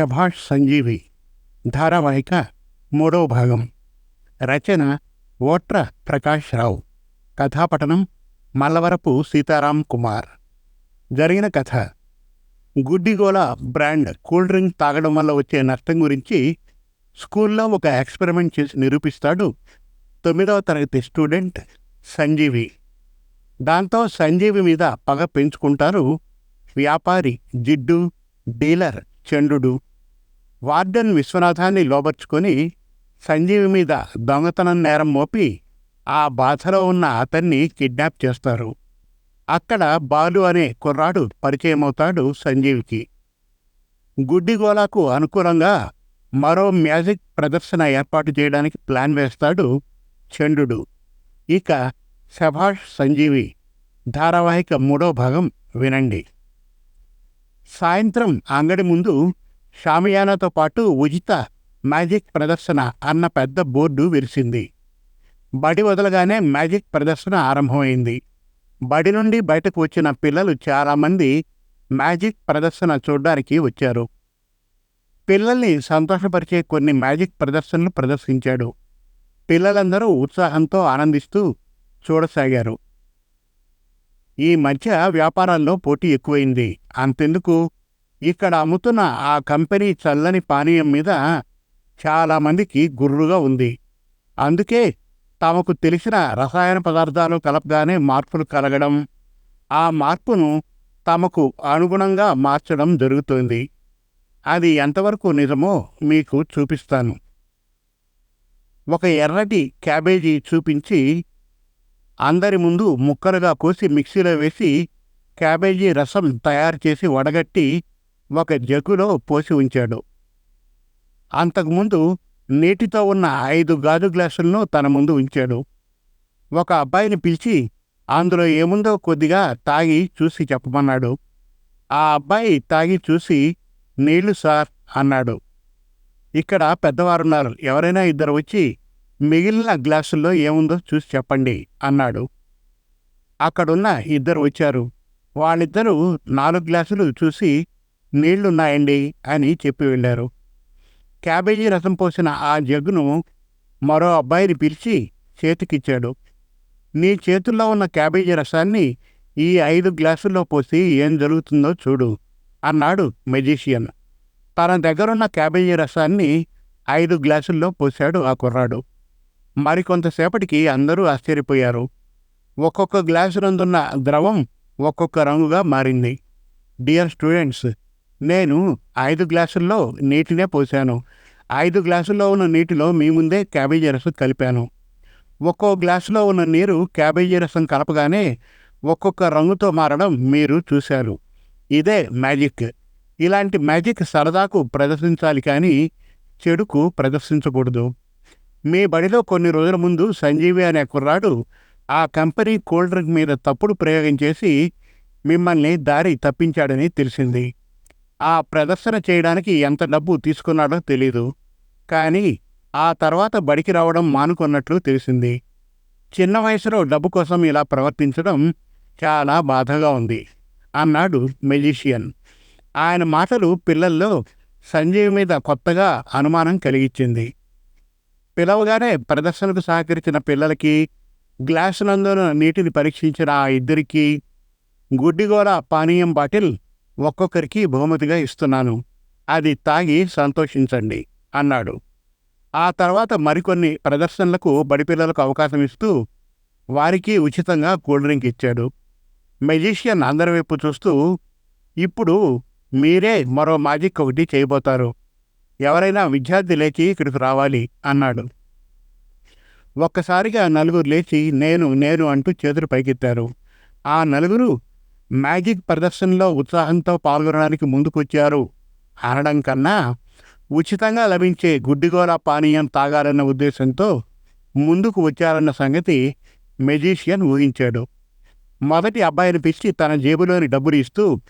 శభాష్ సంజీవి. ధారావాహిక మూడవ భాగం. రచన ఓట్ర ప్రకాష్ రావు కథాపఠనం మల్లవరపు సీతారాం కుమార్. జరిగిన కథ. గుడ్డిగోల బ్రాండ్ కూల్ డ్రింక్ తాగడం వల్ల వచ్చే నష్టం గురించి స్కూల్లో ఒక ఎక్స్పెరిమెంట్ చేసి నిరూపిస్తాడు తొమ్మిదవ తరగతి స్టూడెంట్ సంజీవి. దాంతో సంజీవి మీద పగ పెంచుకుంటారు వ్యాపారి జిడ్డు డీలర్ చండు వార్డెన్ విశ్వనాథాన్ని లోబర్చుకొని సంజీవి మీద దొంగతనం నేరం మోపి ఆ బాధలో ఉన్న అతన్ని కిడ్నాప్ చేస్తారు. అక్కడ బాలు అనే కుర్రాడు పరిచయమవుతాడు సంజీవికి. గుడ్డిగోలాకు అనుకూలంగా మరో మ్యాజిక్ ప్రదర్శన ఏర్పాటు చేయడానికి ప్లాన్ వేస్తాడు చండు ఇక శభాష్ సంజీవి ధారావాహిక మూడో భాగం వినండి. సాయంత్రం అంగడి ముందు షామియానాతో పాటు ఉచిత మ్యాజిక్ ప్రదర్శన అన్న పెద్ద బోర్డు విరిసింది. బడి వదలగానే మ్యాజిక్ ప్రదర్శన ఆరంభమైంది. బడి నుండి బయటకు వచ్చిన పిల్లలు చాలామంది మ్యాజిక్ ప్రదర్శన చూడడానికి వచ్చారు. పిల్లల్ని సంతోషపరిచే కొన్ని మ్యాజిక్ ప్రదర్శనలు ప్రదర్శించాడు. పిల్లలందరూ ఉత్సాహంతో ఆనందిస్తూ చూడసాగారు. ఈ మధ్య వ్యాపారాల్లో పోటీ ఎక్కువైంది. అంతెందుకు? ఇక్కడ అమ్ముతున్న ఆ కంపెనీ చల్లని పానీయం మీద చాలామందికి గుర్రుగా ఉంది. అందుకే తమకు తెలిసిన రసాయన పదార్థాలు కలపగానే మార్పులు కలగడం ఆ మార్పును తమకు అనుగుణంగా మార్చడం జరుగుతుంది. అది ఎంతవరకు నిజమో మీకు చూపిస్తాను. ఒక ఎర్రటి క్యాబేజీ చూపించి అందరి ముందు ముక్కలుగా కోసి మిక్సీలో వేసి క్యాబేజీ రసం తయారు చేసి వడగట్టి ఒక జగ్గులో పోసి ఉంచాడు. అంతకుముందు నీటితో ఉన్న ఐదు గాజు గ్లాసులను తన ముందు ఉంచాడు. ఒక అబ్బాయిని పిలిచి అందులో ఏముందో కొద్దిగా తాగి చూసి చెప్పమన్నాడు. ఆ అబ్బాయి తాగి చూసి నీళ్ళు సార్ అన్నాడు. ఇక్కడ పెద్దవారున్నారు. ఎవరైనా ఇద్దరు వచ్చి మిగిలిన గ్లాసుల్లో ఏముందో చూసి చెప్పండి అన్నాడు. అక్కడున్న ఇద్దరు వచ్చారు. వాళ్ళిద్దరూ నాలుగు గ్లాసులు చూసి నీళ్ళున్నాయండి అని చెప్పి వెళ్ళారు. క్యాబేజీ రసం పోసిన ఆ జగ్గును మరో అబ్బాయిని పిలిచి చేతికిచ్చాడు. నీ చేతుల్లో ఉన్న క్యాబేజీ రసాన్ని ఈ ఐదు గ్లాసుల్లో పోసి ఏం జరుగుతుందో చూడు అన్నాడు మెజీషియన్. తన దగ్గరున్న క్యాబేజీ రసాన్ని ఐదు గ్లాసుల్లో పోశాడు ఆ కుర్రాడు. మరికొంతసేపటికి అందరూ ఆశ్చర్యపోయారు. ఒక్కొక్క గ్లాసు నందున్న ద్రవం ఒక్కొక్క రంగుగా మారింది. డియర్ స్టూడెంట్స్ నేను ఐదు గ్లాసుల్లో నీటినే పోశాను ఐదు గ్లాసుల్లో ఉన్న నీటిలో మీ ముందే క్యాబేజీ రసం కలిపాను. ఒక్కో గ్లాసులో ఉన్న నీరు క్యాబేజీ రసం కలపగానే ఒక్కొక్క రంగుతో మారడం మీరు చూశారు. ఇదే మ్యాజిక్. ఇలాంటి మ్యాజిక్ సరదాకు ప్రదర్శించాలి కానీ చెడుకు ప్రదర్శించకూడదు. మీ బడిలో కొన్ని రోజుల ముందు సంజీవి అనే కుర్రాడు ఆ కంపెనీ కూల్ డ్రింక్ మీద తప్పుడు ప్రయోగం చేసి మిమ్మల్ని దారి తప్పించాడని తెలిసింది. ఆ ప్రదర్శన చేయడానికి ఎంత డబ్బు తీసుకున్నాడో తెలీదు. కానీ ఆ తర్వాత బడికి రావడం మానుకున్నట్లు తెలిసింది. చిన్న వయసులో డబ్బు కోసం ఇలా ప్రవర్తించడం చాలా బాధగా ఉంది అన్నాడు మెజిషియన్. ఆయన మాటలు పిల్లల్లో సంజయ్ మీద కొత్తగా అనుమానం కలిగించింది. పిలవగానే ప్రదర్శనకు సహకరించిన పిల్లలకి గ్లాసులందున నీటిని పరీక్షించిన ఆ ఇద్దరికీ గుడ్డిగోల పానీయం బాటిల్ ఒక్కొక్కరికి బహుమతిగా ఇస్తున్నాను. అది తాగి సంతోషించండి అన్నాడు. ఆ తర్వాత మరికొన్ని ప్రదర్శనలకు బడిపిల్లలకు అవకాశం ఇస్తూ వారికి ఉచితంగా కూల్ డ్రింక్ ఇచ్చాడు. మెజిషియన్ అందరి వైపు చూస్తూ ఇప్పుడు మీరే మరో మ్యాజిక్ ఒకటి చేయబోతారు. ఎవరైనా విద్యార్థి లేచి ఇక్కడికి రావాలి అన్నాడు. ఒక్కసారిగా నలుగురు లేచి నేను నేను అంటూ చేతులు పైకెత్తారు. ఆ నలుగురు మ్యాజిక్ ప్రదర్శనలో ఉత్సాహంతో పాల్గొనడానికి ముందుకొచ్చారు. అనడం కన్నా ఉచితంగా లభించే గుడ్డిగోల పానీయం తాగాలన్న ఉద్దేశంతో ముందుకు వచ్చారన్న సంగతి మెజీషియన్ ఊహించాడు. మొదటి అబ్బాయిని పిలిచి తన జేబులోని డబ్బులు ఇస్తూ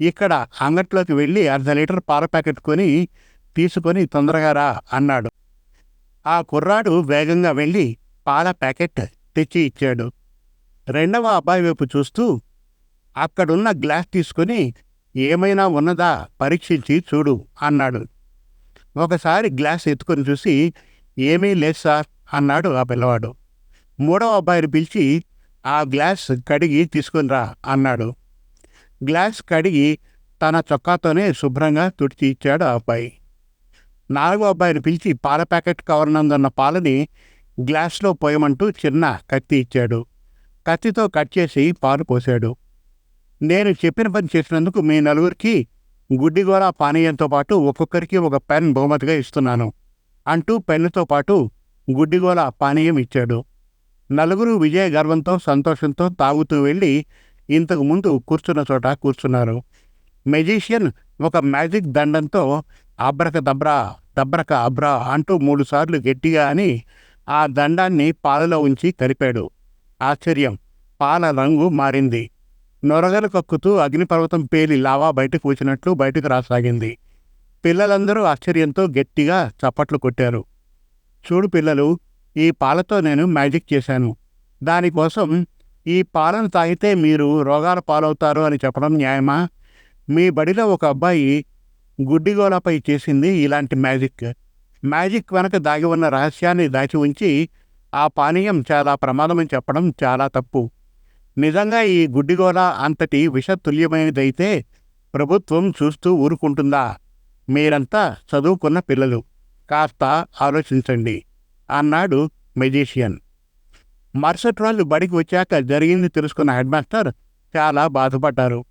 ఇక్కడ అంగట్లోకి వెళ్ళి అర్ధ లీటర్ పాల ప్యాకెట్ కొని తీసుకొని తొందరగా రా అన్నాడు. ఆ కుర్రాడు వేగంగా వెళ్ళి పాల ప్యాకెట్ తెచ్చి ఇచ్చాడు. రెండవ అబ్బాయి వైపు చూస్తూ అక్కడున్న గ్లాస్ తీసుకొని ఏమైనా ఉన్నదా? పరీక్షించి చూడు అన్నాడు. ఒకసారి గ్లాస్ ఎత్తుకొని చూసి ఏమీ లేదు సార్ అన్నాడు ఆ పిల్లవాడు. మూడవ అబ్బాయిని పిలిచి ఆ గ్లాస్ కడిగి తీసుకుని రా అన్నాడు. గ్లాస్ కడిగి తన చొక్కాతోనే శుభ్రంగా తుడిచి ఇచ్చాడు ఆ అబ్బాయి. నాలుగో అబ్బాయిని పిలిచి పాల ప్యాకెట్ కవర్ పాలని గ్లాస్లో పోయమంటూ చిన్న కత్తి ఇచ్చాడు. కత్తితో కట్ చేసి పాలు పోశాడు నేను చెప్పిన పని చేసినందుకు మీ నలుగురికి గుడ్డిగోర పానీయంతో పాటు ఒక్కొక్కరికి ఒక పెన్ బహుమతిగా ఇస్తున్నాను అంటూ పెన్నుతో పాటు గుడ్డిగోల పానీయం ఇచ్చాడు. నలుగురు విజయ గర్వంతో సంతోషంతో తాగుతూ వెళ్ళి ఇంతకు ముందు కూర్చున్న చోట కూర్చున్నారు. మెజీషియన్ ఒక మ్యాజిక్ దండంతో అబ్రక దబ్రా దబ్రక అబ్రా అంటూ మూడుసార్లు గట్టిగా అని ఆ దండాన్ని పాలలో ఉంచి కలిపాడు ఆశ్చర్యం పాల రంగు మారింది. నొరగలు కక్కుతూ అగ్నిపర్వతం పేలి లావా బయటకు వచ్చినట్లు బయటకు రాసాగింది. పిల్లలందరూ ఆశ్చర్యంతో గట్టిగా చప్పట్లు కొట్టారు. చూడు పిల్లలు ఈ పాలతో నేను మ్యాజిక్ చేశాను. దానికోసం ఈ పాలను తాగితే మీరు రోగాల పాలవుతారు అని చెప్పడం న్యాయమా? మీ బడిలో ఒక అబ్బాయి గుడ్డిగోలపై చేసింది ఇలాంటి మ్యాజిక్. మ్యాజిక్ వెనక దాగి ఉన్న రహస్యాన్ని దాచి ఉంచి ఆ పానీయం చాలా ప్రమాదమని చెప్పడం చాలా తప్పు. నిజంగా ఈ గుడ్డిగోళ అంతటి విషతుల్యమైనదైతే ప్రభుత్వం చూస్తూ ఊరుకుంటుందా? మీరంతా చదువుకున్న పిల్లలు. కాస్త ఆలోచించండి. అన్నాడు మెజీషియన్. మరుసటి రోజు బడికి వచ్చాక జరిగింది తెలుసుకున్న హెడ్ మాస్టర్ చాలా బాధపడ్డారు.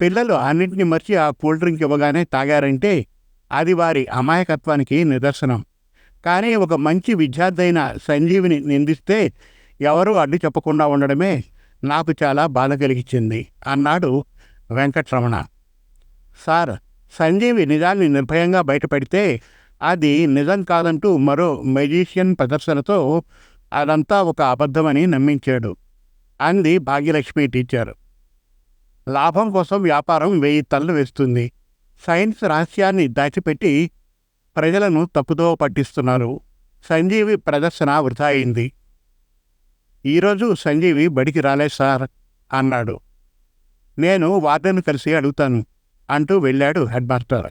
పిల్లలు అన్నింటినీ మర్చి ఆ కూల్ డ్రింక్ ఇవ్వగానే తాగారంటే అది వారి అమాయకత్వానికి నిదర్శనం. కానీ ఒక మంచి విద్యార్థి అయిన సంజీవిని నిందిస్తే ఎవరూ అడ్డు చెప్పకుండా ఉండడమే నాకు చాలా బాధ కలిగించింది. అన్నాడు వెంకట్రమణ. సార్ సంజీవి నిజాన్ని నిర్భయంగా బయటపడితే అది నిజం కాదంటూ మరో మెజీషియన్ ప్రదర్శనతో అదంతా ఒక అబద్ధమని నమ్మించాడు అంది భాగ్యలక్ష్మి టీచర్. లాభం కోసం వ్యాపారం వెయ్యి తల్లు వేస్తుంది. సైన్స్ రహస్యాన్ని దాచిపెట్టి ప్రజలను తప్పుదో పట్టిస్తున్నారు. సంజీవి ప్రదర్శన వృధా అయింది. ఈరోజు సంజీవి బడికి రాలేదు సార్ అన్నాడు. నేను వార్డెన్ కలిసి అడుగుతాను అంటూ వెళ్ళాడు హెడ్ మాస్టర్.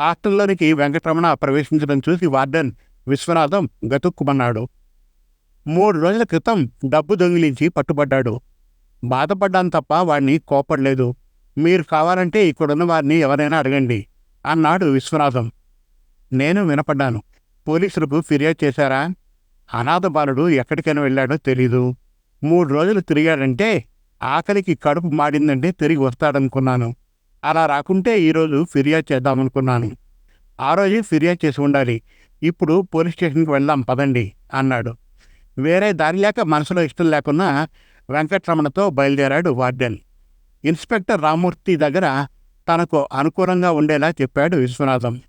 హాస్టల్లోనికి వెంకటరమణ ప్రవేశించడం చూసి వార్డెన్ విశ్వనాథం గతుక్కుమన్నాడు. మూడు రోజుల క్రితం డబ్బు దొంగిలించి పట్టుబడ్డాడు. బాధపడ్డాను తప్ప వాడిని కోపడలేదు మీరు కావాలంటే ఇక్కడున్న వారిని ఎవరైనా అడగండి అన్నాడు విశ్వనాథం. నేను వినపడ్డాను. పోలీసులకు ఫిర్యాదు చేశారా? అనాథ బాలుడు ఎక్కడికైనా వెళ్ళాడో తెలీదు. మూడు రోజులు తిరిగాడంటే ఆకలికి కడుపు మాడిందంటే తిరిగి వస్తాడనుకున్నాను. అలా రాకుంటే ఈరోజు ఫిర్యాదు చేద్దామనుకున్నాను. ఆ రోజు ఫిర్యాదు చేసి ఉండాలి. ఇప్పుడు పోలీస్ స్టేషన్కి వెళ్దాం పదండి అన్నాడు. వేరే దారి లేక మనసులో ఇష్టం లేకున్నా వెంకటరమణతో బయలుదేరాడు వార్డెన్. ఇన్స్పెక్టర్ రామూర్తి దగ్గర తనకు అనుకూలంగా ఉండేలా చెప్పాడు విశ్వనాథం.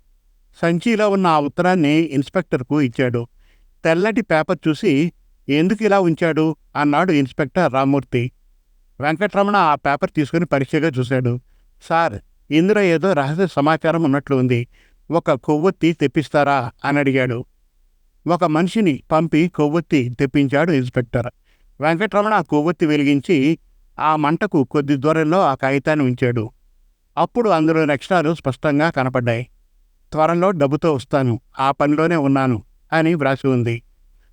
సంచిలో ఉన్న ఆ ఉత్తరాన్ని ఇన్స్పెక్టర్కు ఇచ్చాడు. తెల్లటి పేపర్ చూసి ఎందుకు ఇలా ఉంచాడు? అన్నాడు ఇన్స్పెక్టర్ రామ్మూర్తి. వెంకటరమణ ఆ పేపర్ తీసుకుని పరీక్షగా చూశాడు. సార్ ఇందులో ఏదో రహస్య సమాచారం ఉన్నట్లు ఉంది. ఒక కొవ్వొత్తి తెప్పిస్తారా? అని అడిగాడు. ఒక మనిషిని పంపి కొవ్వొత్తి తెప్పించాడు ఇన్స్పెక్టర్. వెంకటరమణ ఆ కొవ్వొత్తి వెలిగించి ఆ మంటకు కొద్ది దూరంలో ఆ కాగితాన్ని ఉంచాడు. అప్పుడు అందులో లక్షణాలు స్పష్టంగా కనపడ్డాయి. త్వరలో డబ్బుతో వస్తాను. ఆ పనిలోనే ఉన్నాను. అని వ్రాసి ఉంది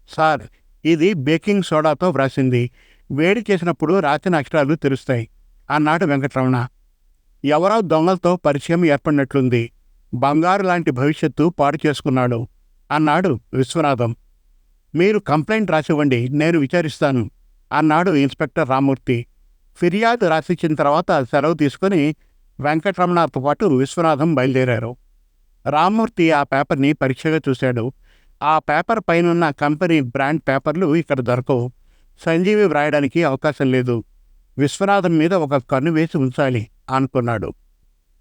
సార్ ఇది బేకింగ్ సోడాతో వ్రాసింది. వేడి చేసినప్పుడు రాసిన అక్షరాలు తెరుస్తాయి అన్నాడు వెంకటరమణ. ఎవరో దొంగలతో పరిచయం ఏర్పడినట్లుంది. బంగారు లాంటి భవిష్యత్తు పాడు చేసుకున్నాడు అన్నాడు విశ్వనాథం. మీరు కంప్లైంట్ రాసివ్వండి నేను విచారిస్తాను అన్నాడు ఇన్స్పెక్టర్ రామూర్తి ఫిర్యాదు రాసిచ్చిన తర్వాత సెలవు తీసుకుని వెంకటరమణతో పాటు విశ్వనాథం బయలుదేరారు. రామ్మూర్తి ఆ పేపర్ని పరీక్షగా చూశాడు. ఆ పేపర్ పైనున్న కంపెనీ బ్రాండ్ పేపర్లు ఇక్కడ దొరకవు. సంజీవి వ్రాయడానికి అవకాశం లేదు. విశ్వనాథం మీద ఒక కన్ను వేసి ఉంచాలి అనుకున్నాడు.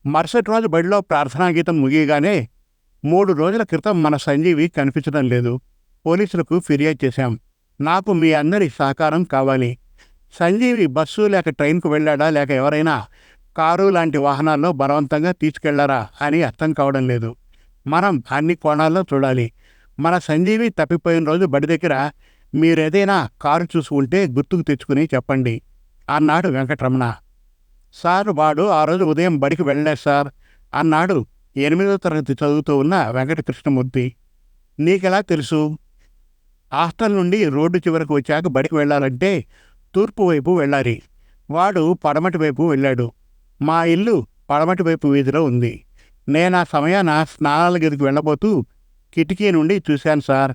మరుసటి రోజు బడిలో ప్రార్థనా గీతం ముగియగానే మూడు రోజుల క్రితం మన సంజీవి కనిపించడం లేదు. పోలీసులకు ఫిర్యాదు చేశాం. నాకు మీ అందరి సహకారం కావాలి. సంజీవి బస్సు లేక ట్రైన్కు వెళ్ళాడా లేక ఎవరైనా కారు లాంటి వాహనాల్లో బలవంతంగా తీసుకెళ్ళారా అని అర్థం కావడం లేదు. మనం అన్ని కోణాల్లో చూడాలి. మన సంజీవి తప్పిపోయిన రోజు బడి దగ్గర మీరేదైనా కారు చూసి ఉంటే గుర్తుకు తెచ్చుకుని చెప్పండి అన్నాడు వెంకటరమణ. సార్ వాడు ఆ రోజు ఉదయం బడికి వెళ్ళలేదు సార్. అన్నాడు ఎనిమిదో తరగతి చదువుతూ ఉన్న వెంకటకృష్ణమూర్తి. నీకెలా తెలుసు? హాస్టల్ నుండి రోడ్డు చివరకు వచ్చాక బడికి వెళ్ళాలంటే తూర్పు వైపు వెళ్ళాలి. వాడు పడమటి వైపు వెళ్ళాడు. మా ఇల్లు పడమటి వైపు వీధిలో ఉంది. నేను ఆ సమయాన స్నానాల గదికి వెళ్ళబోతూ కిటికీ నుండి చూశాను సార్.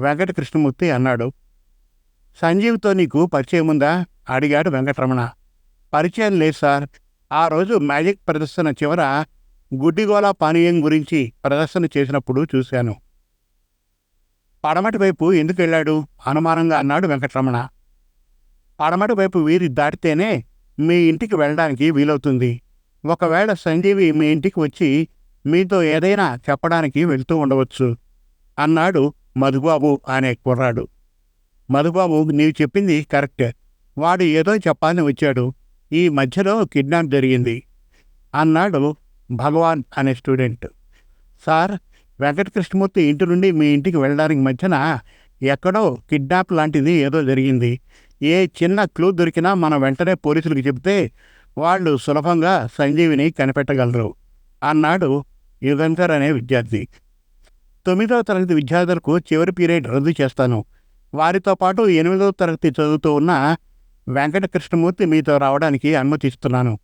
వెంకటకృష్ణమూర్తి అన్నాడు. సంజీవ్తో నీకు పరిచయం ఉందా? అడిగాడు వెంకటరమణ. పరిచయం లేదు సార్. ఆ రోజు మ్యాజిక్ ప్రదర్శన చివర గుడ్డిగోళ పానీయం గురించి ప్రదర్శన చేసినప్పుడు చూశాను. పడమటి వైపు ఎందుకు వెళ్ళాడు? అనుమానంగా అన్నాడు వెంకటరమణ. పడమటి వైపు వీరి దాటితేనే మీ ఇంటికి వెళ్ళడానికి వీలవుతుంది. ఒకవేళ సంజీవి మీ ఇంటికి వచ్చి మీతో ఏదైనా చెప్పడానికి వెళ్తూ ఉండవచ్చు అన్నాడు మధుబాబు అనే కుర్రాడు. మధుబాబు నీవు చెప్పింది కరెక్ట్. వాడు ఏదో చెప్పాలని వచ్చాడు. ఈ మధ్యలో కిడ్నాప్ జరిగింది అన్నాడు భగవాన్ అనే స్టూడెంట్. సార్ వెంకటకృష్ణమూర్తి ఇంటి నుండి మీ ఇంటికి వెళ్ళడానికి మధ్యన ఎక్కడో కిడ్నాప్ లాంటిది ఏదో జరిగింది. ఏ చిన్న క్లూ దొరికినా మనం వెంటనే పోలీసులకు చెబితే వాళ్ళు సులభంగా సంజీవిని కనిపెట్టగలరు. అన్నాడు యుగంకర్ అనే విద్యార్థి. తొమ్మిదవ తరగతి విద్యార్థులకు చివరి పీరియడ్ రద్దు చేస్తాను. వారితో పాటు ఎనిమిదవ తరగతి చదువుతూ ఉన్న వెంకటకృష్ణమూర్తి మీతో రావడానికి అనుమతిస్తున్నాను.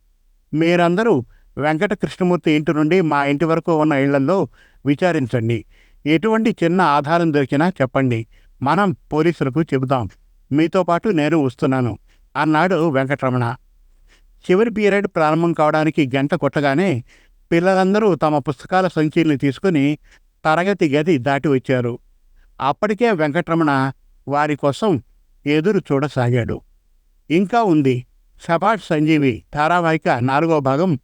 మీరందరూ వెంకటకృష్ణమూర్తి ఇంటి నుండి మా ఇంటి వరకు ఉన్న ఇళ్ళలో విచారించండి. ఎటువంటి చిన్న ఆధారం దొరికినా చెప్పండి. మనం పోలీసులకు చెబుదాం మీతో పాటు నేను వస్తున్నాను అన్నాడు వెంకటరమణ. చివరి పీరియడ్ ప్రారంభం కావడానికి గంట కొట్టగానే పిల్లలందరూ తమ పుస్తకాల సంచీల్ని తీసుకుని తరగతి గది దాటి వచ్చారు. అప్పటికే వెంకటరమణ వారి కోసం ఎదురు చూడసాగాడు. ఇంకా ఉంది. సభాష్ సంజీవి ధారావాహిక నాలుగో భాగం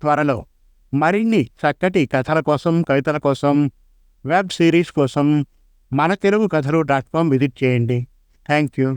త్వరలో. మరిన్ని చక్కటి కథల కోసం కవితల కోసం వెబ్ సిరీస్ కోసం మన Telugu Kathalu dot com visit చేయండి. Thank you